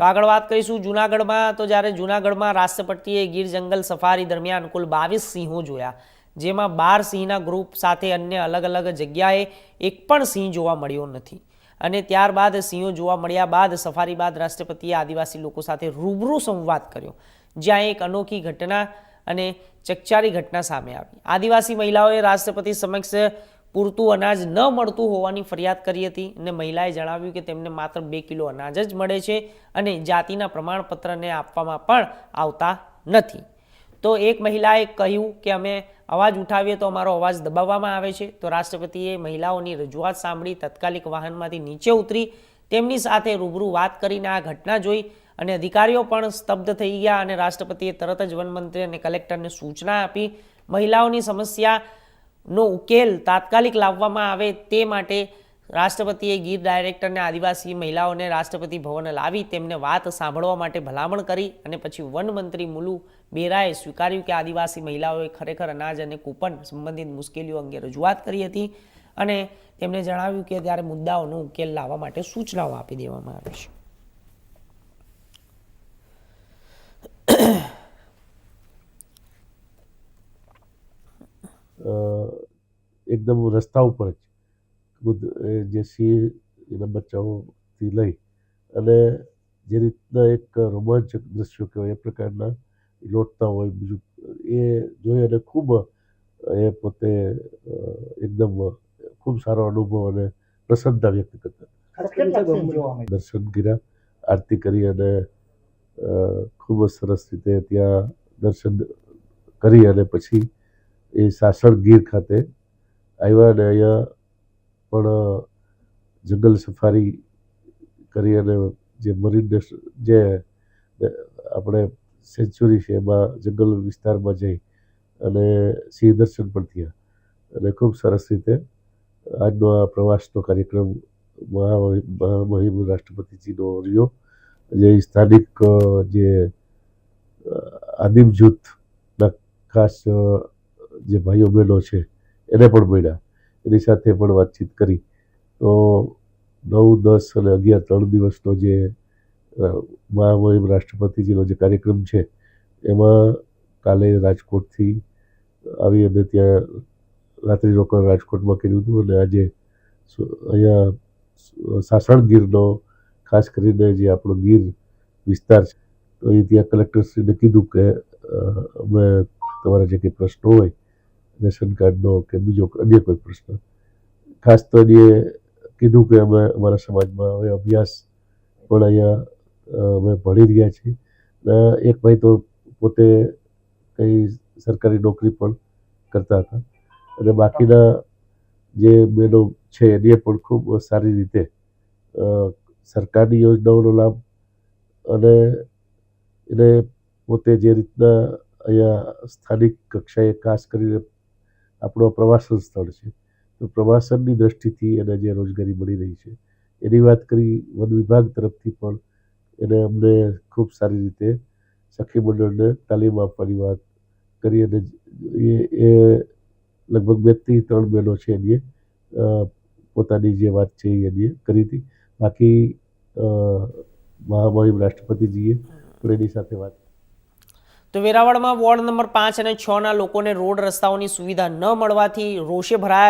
તો આગળ વાત કરીશું જૂનાગઢમાં. તો જ્યારે જૂનાગઢમાં રાષ્ટ્રપતિએ ગીર જંગલ સફારી દરમિયાન કુલ બાવીસ સિંહો જોયા, જેમાં બાર સિંહના ગ્રુપ સાથે અન્ય અલગ અલગ જગ્યાએ એક પણ સિંહ જોવા મળ્યો નથી. અને ત્યારબાદ સિંહો જોવા મળ્યા બાદ, સફારી બાદ રાષ્ટ્રપતિએ આદિવાસી લોકો સાથે રૂબરૂ સંવાદ કર્યો, જ્યાં એક અનોખી ઘટના અને ચકચારી ઘટના સામે આવી. આદિવાસી મહિલાઓએ રાષ્ટ્રપતિ સમક્ષ પૂરતું અનાજ ન મળતું હોવાની ફરિયાદ કરી હતી અને મહિલાએ જણાવ્યું કે તેમને માત્ર બે કિલો અનાજ જ મળે છે અને જાતિના પ્રમાણપત્રને આપવામાં પણ આવતા નથી. તો એક મહિલાએ કહ્યું કે અમે અવાજ ઉઠાવીએ તો અમારો અવાજ દબાવવામાં આવે છે. તો રાષ્ટ્રપતિએ મહિલાઓની રજૂઆત સાંભળી તાત્કાલિક વાહનમાંથી નીચે ઉતરી તેમની સાથે રૂબરૂ વાત કરીને આ ઘટના જોઈ અને અધિકારીઓ પણ સ્તબ્ધ થઈ ગયા અને રાષ્ટ્રપતિએ તરત જ વનમંત્રી અને કલેક્ટરને સૂચના આપી. મહિલાઓની સમસ્યાનો ઉકેલ તાત્કાલિક લાવવામાં આવે તે માટે રાષ્ટ્રપતિએ ગીર ડાયરેક્ટરને આદિવાસી મહિલાઓને રાષ્ટ્રપતિ ભવન લાવી તેમને વાત સાંભળવા માટે ભલામણ કરી અને પછી વનમંત્રી મુલુ બેરાએ સ્વીકાર્યું કે આદિવાસી મહિલાઓએ ખરેખર અનાજ અને કૂપન સંબંધિત મુશ્કેલીઓ અંગે રજૂઆત કરી હતી અને તેમણે જણાવ્યું કે ત્યારે મુદ્દાઓનો ઉકેલ લાવવા માટે સૂચનાઓ આપી દેવામાં આવી છે. એકદમ રસ્તા ઉપર જ. જે સિંહ એના બચ્ચાઓથી લઈ અને જે રીતના એક રોમાંચક દ્રશ્યો કહેવાય એ પ્રકારના લોટતા હોય બીજું એ જોઈ અને ખૂબ એ પોતે એકદમ ખૂબ સારો અનુભવ અને પ્રસન્નતા વ્યક્ત કરતા. દર્શન કર્યા આરતી કરી અને ખૂબ જ સરસ રીતે ત્યાં દર્શન કરી અને પછી એ સાસણ ગીર ખાતે આવ્યા અને અહીંયા પણ જંગલ સફારી કરી અને જે મરીન જે આપણે સેન્ચુરી છે એમાં જંગલ વિસ્તારમાં જઈ અને સિંહ દર્શન પણ થયા. અને ખૂબ સરસ રીતે આજનો આ પ્રવાસનો કાર્યક્રમ મહા- મહામહિમ રાષ્ટ્રપતિજીનો રહ્યો. જે સ્થાનિક જે આદિમ જૂથના ખાસ જે ભાઈઓ બહેનો છે, એને પણ મળ્યા. એની સાથે પણ વાતચીત કરી. તો નવ, દસ અને અગિયાર ત્રણ દિવસનો જે મહામહિમ રાષ્ટ્રપતિજીનો જે કાર્યક્રમ છે, એમાં કાલે રાજકોટથી આવી અને ત્યાં રાત્રિ રોકાણ રાજકોટમાં કર્યું હતું અને આજે અહીંયા સાસણ ગીરનો ખાસ કરીને જે આપણો ગીર વિસ્તાર છે, તો એ ત્યાં કલેક્ટરશ્રીને કીધું કે અમે તમારા જે કંઈ પ્રશ્નો હોય રેશન કાર્ડનો કે બીજો અન્ય કોઈ પ્રશ્ન. ખાસ તો એ કીધું કે અમે અમારા સમાજમાં હવે અભ્યાસ પણ અહીંયા અમે ભણી રહ્યા છીએ. એક ભાઈ તો પોતે કંઈ સરકારી નોકરી પણ કરતા હતા. અને બાકીના જે બહેનો છે એને પણ ખૂબ સારી રીતે સરકારની યોજનાઓનો લાભ અને એને પોતે જે રીતના અહીંયા સ્થાનિક કક્ષાએ ખાસ કરીને આપણો પ્રવાસન સ્થળ છે. તો પ્રવાસનની દ્રષ્ટિથી એને જે રોજગારી મળી રહી છે, એની વાત કરી વન વિભાગ તરફથી પણ એને અમને ખૂબ સારી રીતે સખી મંડળને તાલીમ આપવાની વાત કરી અને એ લગભગ બેથી ત્રણ બહેનો છે એની પોતાની જે વાત છે એની કરી હતી. બાકી મહામહિમ રાષ્ટ્રપતિજીએ પણ એની સાથે વાત તો વેરાવળમાં વોર્ડ નંબર પાંચ અને છ ના લોકોને રોડ રસ્તાઓની સુવિધા ન મળવાથી રોષે ભરાયા